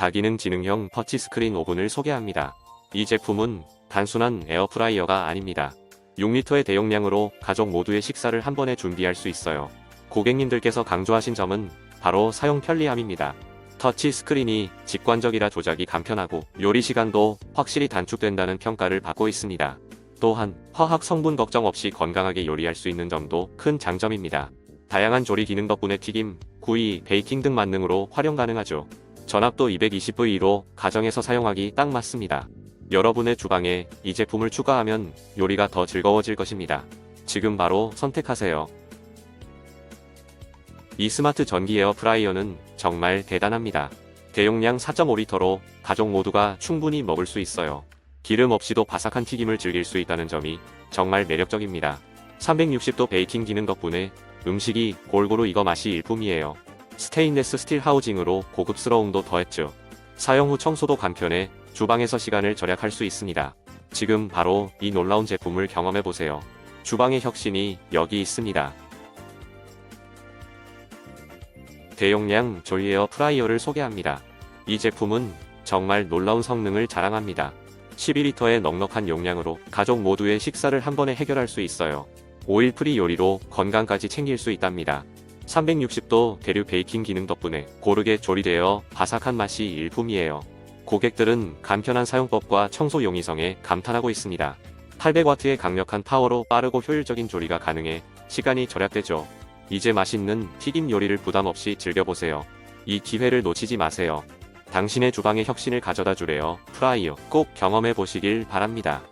다기능 지능형 터치 스크린 오븐을 소개합니다. 이 제품은 단순한 에어프라이어가 아닙니다. 6리터의 대용량으로 가족 모두의 식사를 한 번에 준비할 수 있어요. 고객님들께서 강조하신 점은 바로 사용 편리함입니다. 터치 스크린이 직관적이라 조작이 간편하고 요리 시간도 확실히 단축된다는 평가를 받고 있습니다. 또한 화학 성분 걱정 없이 건강하게 요리할 수 있는 점도 큰 장점입니다. 다양한 조리 기능 덕분에 튀김, 구이, 베이킹 등 만능으로 활용 가능하죠. 전압도 220V로 가정에서 사용하기 딱 맞습니다. 여러분의 주방에 이 제품을 추가하면 요리가 더 즐거워질 것입니다. 지금 바로 선택하세요. 이 스마트 전기 에어프라이어는 정말 대단합니다. 대용량 4.5리터로 가족 모두가 충분히 먹을 수 있어요. 기름 없이도 바삭한 튀김을 즐길 수 있다는 점이 정말 매력적입니다. 360도 베이킹 기능 덕분에 음식이 골고루 익어 맛이 일품이에요. 스테인레스 스틸 하우징으로 고급스러움도 더했죠. 사용 후 청소도 간편해 주방에서 시간을 절약할 수 있습니다. 지금 바로 이 놀라운 제품을 경험해 보세요. 주방의 혁신이 여기 있습니다. 대용량 조리에어 프라이어를 소개합니다. 이 제품은 정말 놀라운 성능을 자랑합니다. 12리터의 넉넉한 용량으로 가족 모두의 식사를 한 번에 해결할 수 있어요. 오일 프리 요리로 건강까지 챙길 수 있답니다. 360도 대류 베이킹 기능 덕분에 고르게 조리되어 바삭한 맛이 일품이에요. 고객들은 간편한 사용법과 청소 용이성에 감탄하고 있습니다. 800와트의 강력한 파워로 빠르고 효율적인 조리가 가능해 시간이 절약되죠. 이제 맛있는 튀김 요리를 부담 없이 즐겨보세요. 이 기회를 놓치지 마세요. 당신의 주방에 혁신을 가져다 주래요. 프라이어 꼭 경험해 보시길 바랍니다.